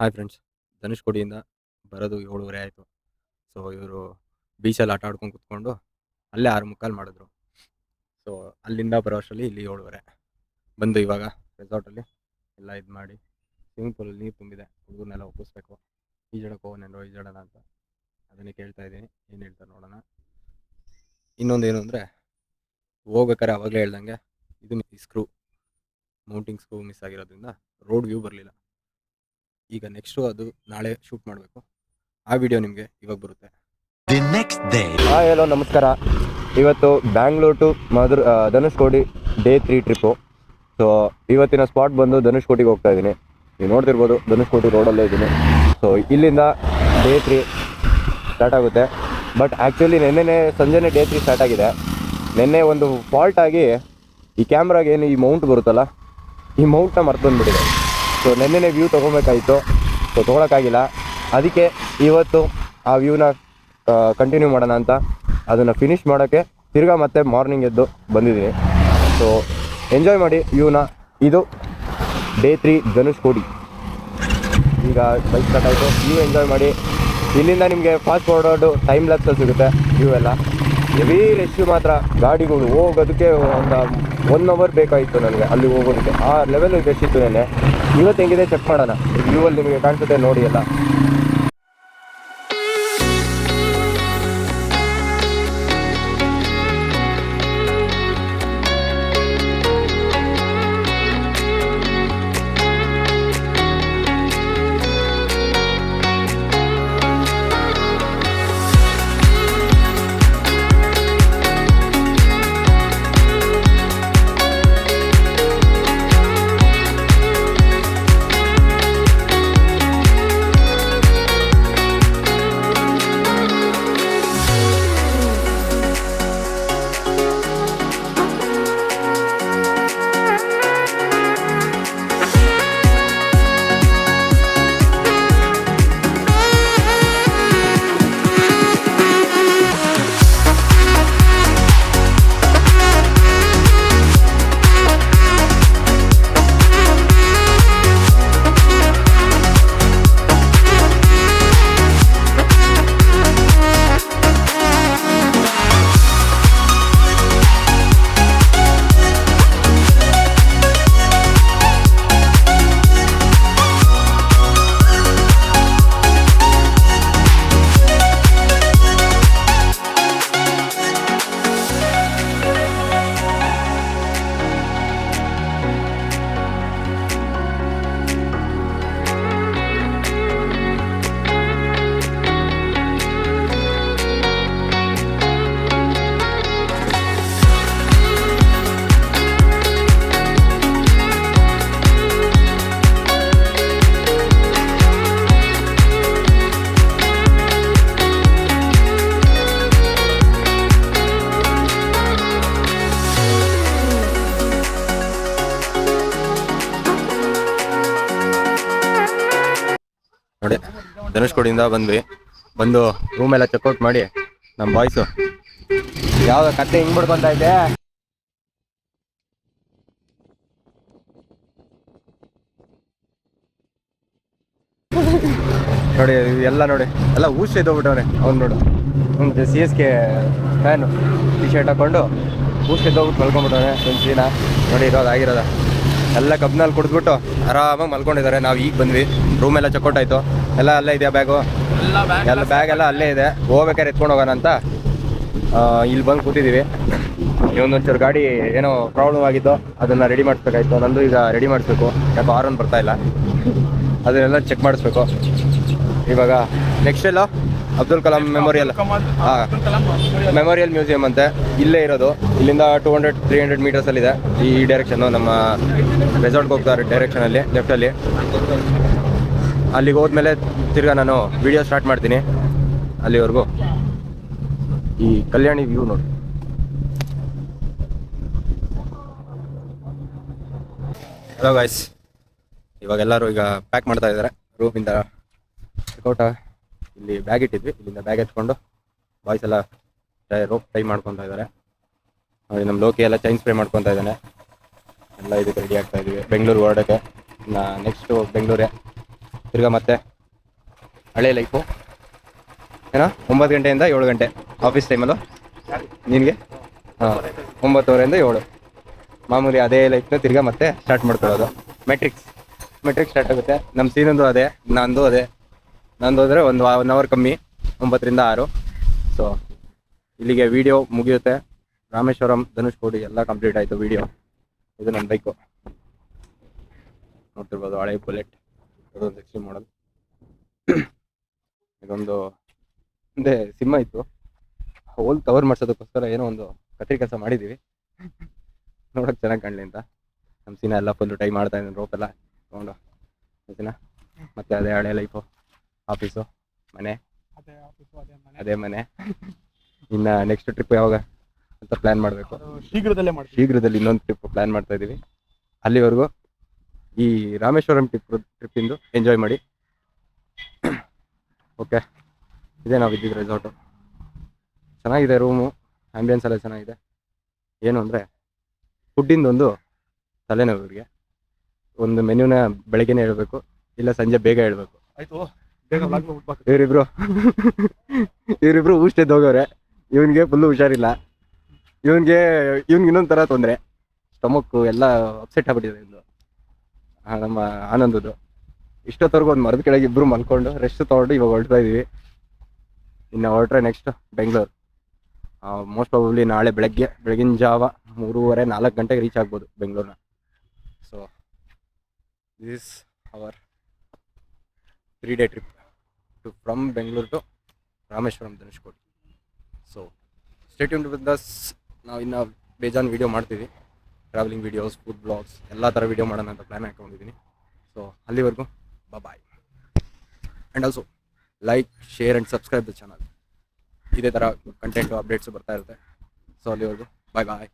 Hi friends ಧನುಷ್ಕೋಡಿಯಿಂದ ಬರೋದು ಏಳುವರೆ ಆಯಿತು. ಸೊ ಇವರು ಬೀಚಲ್ಲಿ ಆಟ ಆಡ್ಕೊಂಡು ಕುತ್ಕೊಂಡು ಅಲ್ಲೇ ಆರು ಮುಕ್ಕಾಲು ಮಾಡಿದ್ರು. ಸೊ ಅಲ್ಲಿಂದ ಬರೋ ಅಷ್ಟರಲ್ಲಿ ಇಲ್ಲಿ ಏಳುವರೆ. ಬಂದು ಇವಾಗ ರೆಸಾರ್ಟಲ್ಲಿ ಎಲ್ಲ ಇದು ಮಾಡಿ ಸ್ವಿಮ್ಮಿಂಗ್ ಪೂಲಲ್ಲಿ ನೀರು ತುಂಬಿದೆ. ಹುಡುಗರನ್ನೆಲ್ಲ ಒಪ್ಪಿಸ್ಬೇಕು. ಈಜಾಡಕ್ಕೆ ನೆನೋ ಈಜಾಡೋಣ ಅಂತ ಅದನ್ನೇ ಕೇಳ್ತಾ ಇದ್ದೀನಿ. ಏನು ಹೇಳ್ತಾರೆ ನೋಡೋಣ. ಇನ್ನೊಂದು ಏನು ಅಂದರೆ ಹೋಗ್ಬೇಕಾರೆ ಅವಾಗಲೇ ಹೇಳ್ದಂಗೆ, ಇದು ಸ್ಕ್ರೂ ಮೌಂಟಿಂಗ್ ಸ್ಕ್ರೂ ಮಿಸ್ ಆಗಿರೋದ್ರಿಂದ ರೋಡ್ ವ್ಯೂ ಬರಲಿಲ್ಲ. ಈಗ ನೆಕ್ಸ್ಟು ಅದು ನಾಳೆ ಶೂಟ್ ಮಾಡಬೇಕು. ಆ ವಿಡಿಯೋ ನಿಮಗೆ ಇವಾಗ ಬರುತ್ತೆ. The next day hi hello ನಮಸ್ಕಾರ. ಇವತ್ತು Bangalore to Madurai Dhanushkodi day three trip so ಇವತ್ತಿನ ಸ್ಪಾಟ್ ಬಂದು ಧನುಷ್ಕೋಟಿಗೆ ಹೋಗ್ತಾ ಇದ್ದೀನಿ. ನೀವು ನೋಡ್ತಿರ್ಬೋದು ಧನುಷ್ಕೋಟಿ ರೋಡಲ್ಲೇ ಇದ್ದೀನಿ. ಸೊ ಇಲ್ಲಿಂದ ಡೇ ತ್ರೀ ಸ್ಟಾರ್ಟ್ ಆಗುತ್ತೆ. ಬಟ್ ಆ್ಯಕ್ಚುಲಿ ನಿನ್ನೆನೇ ಸಂಜೆನೇ ಡೇ ತ್ರೀ ಸ್ಟಾರ್ಟ್ ಆಗಿದೆ. ನಿನ್ನೆ ಒಂದು ಫಾಲ್ಟ್ ಆಗಿ ಈ ಕ್ಯಾಮ್ರಾಗೆ ಏನು ಈ ಮೌಂಟ್ ಬರುತ್ತಲ್ಲ ಈ ಮೌಂಟ್ನ ಮರ್ತು ಬಂದ್ಬಿಟ್ಟಿದೆ. ಸೊ ನಿನ್ನೆ ವ್ಯೂ ತೊಗೊಬೇಕಾಯಿತು ಸೊ ತೊಗೊಳಕ್ಕಾಗಿಲ್ಲ. ಅದಕ್ಕೆ ಇವತ್ತು ಆ ವ್ಯೂನ ಕಂಟಿನ್ಯೂ ಮಾಡೋಣ ಅಂತ ಅದನ್ನು ಫಿನಿಷ್ ಮಾಡೋಕ್ಕೆ ತಿರ್ಗಾ ಮತ್ತೆ ಮಾರ್ನಿಂಗ್ ಎದ್ದು ಬಂದಿದ್ದೀನಿ. ಸೊ ಎಂಜಾಯ್ ಮಾಡಿ ವ್ಯೂನ ಇದು ಡೇ ತ್ರೀ ಧನುಷ್ಕೋಡಿ ಈಗ ಬೈಕ್ ಸ್ಟಾರ್ಟ್ ಆಯಿತು. ವ್ಯೂ ಎಂಜಾಯ್ ಮಾಡಿ. ಇಲ್ಲಿಂದ ನಿಮಗೆ ಫಾಸ್ಟ್ ಫಾರ್ವರ್ಡು ಟೈಮ್ ಲ್ಯಾಪ್ಸಲ್ಲಿ ಸಿಗುತ್ತೆ ವ್ಯೂ ಎಲ್ಲ. ಹೆವಿ ಮಾತ್ರ. ಗಾಡಿಗಳು ಹೋಗೋದಕ್ಕೆ ಒಂದು ಒನ್ ಅವರ್ ಬೇಕಾಯಿತು ನನಗೆ ಅಲ್ಲಿ ಹೋಗೋದಕ್ಕೆ. ಆ ಲೆವೆಲ್ ರಶ್ ಇತ್ತು ನೆನ್ನೆ? ಇವತ್ತು ಹೆಂಗಿದೆ ಚೆಕ್ ಮಾಡೋಣ. ವ್ಯೂವಲ್ಲಿ ನಿಮಗೆ ಕಾಣಿಸುತ್ತೆ ನೋಡಿ ಎಲ್ಲ. ಧನುಷ್ಕೋಡಿಯಿಂದ ಬಂದ್ವಿ. ಬಂದು ರೂಮ್ ಎಲ್ಲ ಚೆಕ್ಔಟ್ ಮಾಡಿ ನಮ್ಮ ಬಾಯ್ಸು ಯಾವ ಕತ್ತೆ ಹಿಂಗ್ ಬಿಡ್ಕೊಂತ ಇದೆ ನೋಡಿ ಎಲ್ಲ ನೋಡಿ, ಎಲ್ಲ ಊಸ್ ಎದ್ದೋಗ್ಬಿಟ್ಟವ್ರೆ. ಅವ್ನು ನೋಡು. ಒಂದು C S K fan T shirt ಹಾಕೊಂಡು ಊಸ್ ಎದ್ದೋಗ್ಬಿಟ್ಟು ಕಳ್ಕೊಂಡ್ಬಿಟ್ಟವ್ರೆ. ಒಂದು ಸೀನ ನೋಡಿ, ಇರೋದು ಆಗಿರೋದ. ಎಲ್ಲ ಕಬ್ನಲ್ಲಿ ಕುಡಿದ್ಬಿಟ್ಟು ಆರಾಮಾಗಿ ಮಲ್ಕೊಂಡಿದ್ದಾರೆ. ನಾವು ಈಗ ಬಂದ್ವಿ. ರೂಮ್ ಎಲ್ಲ ಚೆಕ್ಔಟ್ ಆಯಿತು. ಎಲ್ಲ ಅಲ್ಲೇ ಇದೆಯಾ ಬ್ಯಾಗು ಎಲ್ಲ ಬ್ಯಾಗ್ ಎಲ್ಲ ಅಲ್ಲೇ ಇದೆ. ಹೋಗ್ಬೇಕಾದ್ರೆ ಎತ್ಕೊಂಡು ಹೋಗೋಣ ಅಂತ. ಇಲ್ಲಿ ಬಂದು ಕೂತಿದ್ದೀವಿ ಒಂದೊಂಚೂರು ಗಾಡಿ ಏನೋ ಪ್ರಾಬ್ಲಮ್ ಆಗಿತ್ತು. ಅದನ್ನು ರೆಡಿ ಮಾಡಿಸ್ಬೇಕಾಯ್ತು. ನಂದು ಈಗ ರೆಡಿ ಮಾಡಿಸ್ಬೇಕು. ಯಾಕೋ ಆರನ್ ಬರ್ತಾ ಇಲ್ಲ. ಅದನ್ನೆಲ್ಲ ಚೆಕ್ ಮಾಡಿಸ್ಬೇಕು. ಇವಾಗ ನೆಕ್ಸ್ಟ್ ಎಲ್ಲ? Abdul Kalam memorial memorial museum ಅಂತೆ. ಇಲ್ಲೇ ಇರೋದು. ಇಲ್ಲಿಂದ two hundred three hundred metres ಇದೆ. ಈ ಡೈರೆಕ್ಷನ್ ನಮ್ಮ ರೆಸಾರ್ಟ್ಗೆ ಹೋಗ್ತಾರೆ ಡೈರೆಕ್ಷನಲ್ಲಿ ಲೆಫ್ಟಲ್ಲಿ ಅಲ್ಲಿಗೆ ಹೋದ್ಮೇಲೆ ತಿರ್ಗಾ ನಾನು ವಿಡಿಯೋ ಸ್ಟಾರ್ಟ್ ಮಾಡ್ತೀನಿ. ಅಲ್ಲಿವರೆಗೂ. ಈ ಕಲ್ಯಾಣಿ ವ್ಯೂ ನೋಡಿ. ಹಲೋ ಗಾಯ್ಸ್ ಇವಾಗ ಎಲ್ಲರೂ ಈಗ ಪ್ಯಾಕ್ ಮಾಡ್ತಾ ಇದ್ದಾರೆ. ರೂಮಿಂದ ಚೆಕ್ಔಟ ಇಲ್ಲಿ ಬ್ಯಾಗ್ ಇಟ್ಟಿದ್ವಿ. ಇಲ್ಲಿಂದ ಬ್ಯಾಗ್ ಎತ್ಕೊಂಡು ಬಾಯ್ಸ್ ಎಲ್ಲ ರೋಪ್ ಟ್ರೈ ಮಾಡ್ಕೊತಾ ಇದ್ದಾರೆ ನಮ್ಮ ಲೋಕಿ ಎಲ್ಲ ಚೈನ್ ಸ್ಪ್ರೇ ಮಾಡ್ಕೊತಾ ಇದ್ದಾನೆ ಎಲ್ಲ ಇದಕ್ಕೆ ರೆಡಿ ಆಗ್ತಾ ಇದೀವಿ. ಬೆಂಗಳೂರು ಹೊರಡಕ್ಕೆ ನಾ ನೆಕ್ಸ್ಟು ಬೆಂಗಳೂರೇ. ತಿರ್ಗಾ ಮತ್ತೆ ಹಳೆ ಲೈಫು ಏನೋ, ಒಂಬತ್ತು ಗಂಟೆಯಿಂದ ಏಳು ಗಂಟೆ ಆಫೀಸ್ ಟೈಮಲ್ಲೂ ನಿನಗೆ? ಹಾಂ, ಒಂಬತ್ತುವರೆಯಿಂದ ಏಳು. ಮಾಮೂಲಿ ಅದೇ ಲೈಫ್ನ ತಿರ್ಗಾ ಮತ್ತೆ ಸ್ಟಾರ್ಟ್ ಮಾಡ್ಕೊಳ್ಳೋದು. ಮೆಟ್ರಿಕ್ಸ್ ಮೆಟ್ರಿಕ್ಸ್ ಸ್ಟಾರ್ಟ್ ಆಗುತ್ತೆ. ನಮ್ಮ ಸೀನಂದು ಅದೇ, ನಂದು ಅದೇ. ನಂದು ಹೋದರೆ ಒಂದು ಒನ್ ಅವರ್ ಕಮ್ಮಿ, ಒಂಬತ್ತರಿಂದ ಆರು. ಸೊ ಇಲ್ಲಿಗೆ ವಿಡಿಯೋ ಮುಗಿಯುತ್ತೆ. ರಾಮೇಶ್ವರಂ ಧನುಷ್ಕೋಡಿ ಎಲ್ಲ ಕಂಪ್ಲೀಟ್ ಆಯಿತು ವಿಡಿಯೋ ಇದು ನನ್ನ ಬೈಕು ನೋಡ್ತಿರ್ಬೋದು ಹಳೆ ಬುಲೆಟ್ ಅದೊಂದು ಎಕ್ಸ್ಟ್ರೀಮ್ ಮಾಡಲ್ ಇದೊಂದು ಮುಂದೆ ಸಿಂಹ ಇತ್ತು ಹೋಲ್ ಕವರ್ ಮಾಡ್ಸೋದಕ್ಕೋಸ್ಕರ ಏನೋ ಒಂದು ಕತ್ರಿ ಕೆಲಸ ಮಾಡಿದ್ದೀವಿ ನೋಡೋಕೆ ಚೆನ್ನಾಗಿ ಕಾಣಲಿ ಅಂತ. ನಮ್ಮ ಸೀನ ಎಲ್ಲ ಫುಲ್ಲು ಟೈ ಮಾಡ್ತಾ ಇದ್ದೀನಿ ರೋಪ್ ಎಲ್ಲ ತೊಗೊಂಡು. ಓಕೆನಾ ಮತ್ತೆ ಅದೇ ಹಳೆ ಲೈಫು ಆಫೀಸು ಮನೆ. ಅದೇ ಆಫೀಸು ಅದೇ ಮನೆ. ಅದೇ ಮನೆ. ಇನ್ನು ನೆಕ್ಸ್ಟ್ ಟ್ರಿಪ್ ಯಾವಾಗ ಅಂತ ಪ್ಲ್ಯಾನ್ ಮಾಡಬೇಕು. ಅದು ಶೀಘ್ರದಲ್ಲೇ ಮಾಡಿ ಶೀಘ್ರದಲ್ಲಿ ಇನ್ನೊಂದು ಟ್ರಿಪ್ ಪ್ಲ್ಯಾನ್ ಮಾಡ್ತಾ ಇದ್ದೀವಿ ಅಲ್ಲಿವರೆಗೂ ಈ ರಾಮೇಶ್ವರಂ ಟ್ರಿಪ್ ಟ್ರಿಪ್ಪಿಂದು ಎಂಜಾಯ್ ಮಾಡಿ. ಓಕೆ ಇದೇ ನಾವು ಇದ್ದಿದ್ದು ರೆಸಾರ್ಟು ಚೆನ್ನಾಗಿದೆ ರೂಮು ಆ್ಯಂಬಿಯನ್ಸ್ ಎಲ್ಲ ಚೆನ್ನಾಗಿದೆ. ಏನು ಅಂದರೆ ಫುಡ್ಡಿಂದೊಂದು ತಲೆನೋವು ಇವರಿಗೆ ಒಂದು ಮೆನ್ಯೂನ ಬೆಳಗ್ಗೆನೇ ಹೇಳಬೇಕು ಇಲ್ಲ ಸಂಜೆ ಬೇಗ ಹೇಳಬೇಕು. ಆಯ್ತು. ಇವರಿಬ್ರು. ಇವರಿಬ್ರು ಊಷ್ಟೆದ್ದು ಹೋಗವ್ರೆ. ಇವನ್ಗೆ ಫುಲ್ ಹುಷಾರಿಲ್ಲ. ಇವನ್ಗೆ ಇವನ್ಗೆ ಇನ್ನೊಂದು ತರ ತೊಂದರೆ. ಸ್ಟಮಕ್ ಎಲ್ಲ ಅಪ್ಸೆಟ್ ಆಗ್ಬಿಟ್ಟಿದೆ ಇಂದು ನಮ್ಮ ಆನಂದದ್ದು. ಇಷ್ಟೊತ್ತವರೆಗೂ ಒಂದು ಮರದ ಕೆಳಗೆ ಇಬ್ರು ಮಲ್ಕೊಂಡು ರೆಸ್ಟ್ ತೊಗೊಂಡು ಇವಾಗ ಹೊರಡ್ತಾ ಇದೀವಿ. ಇನ್ನು ಹೊರಟ್ರೆ ನೆಕ್ಸ್ಟ್ ಬೆಂಗಳೂರು. ಮೋಸ್ಟ್ ಪ್ರಾಬಬ್ಲಿ ನಾಳೆ ಬೆಳಗ್ಗೆ, ಬೆಳಗಿನ ಜಾವ ಮೂರುವರೆ, ನಾಲ್ಕು ಗಂಟೆಗೆ ರೀಚ್ ಆಗ್ಬೋದು ಬೆಂಗಳೂರಿನ. So this our three day trip to from Bengaluru to Rameswaram Dhanushkodi so stay tune with us ನಾವು ಇನ್ನು ಬೇಜಾನ್ ವೀಡಿಯೋ ಮಾಡ್ತೀವಿ. ಟ್ರಾವೆಲಿಂಗ್ ವೀಡಿಯೋಸ್ ಫುಡ್ ಬ್ಲಾಗ್ಸ್ ಎಲ್ಲ ಥರ ವೀಡಿಯೋ ಮಾಡೋಣ ಅಂತ ಪ್ಲ್ಯಾನ್ ಹಾಕೊಂಡಿದ್ದೀನಿ ಸೊ ಅಲ್ಲಿವರೆಗೂ bye and also like share and subscribe the channel ಇದೇ ಥರ ಕಂಟೆಂಟು ಅಪ್ಡೇಟ್ಸು ಬರ್ತಾ ಇರುತ್ತೆ. ಸೊ ಅಲ್ಲಿವರೆಗೂ ಬಾಯ್ ಬಾಯ್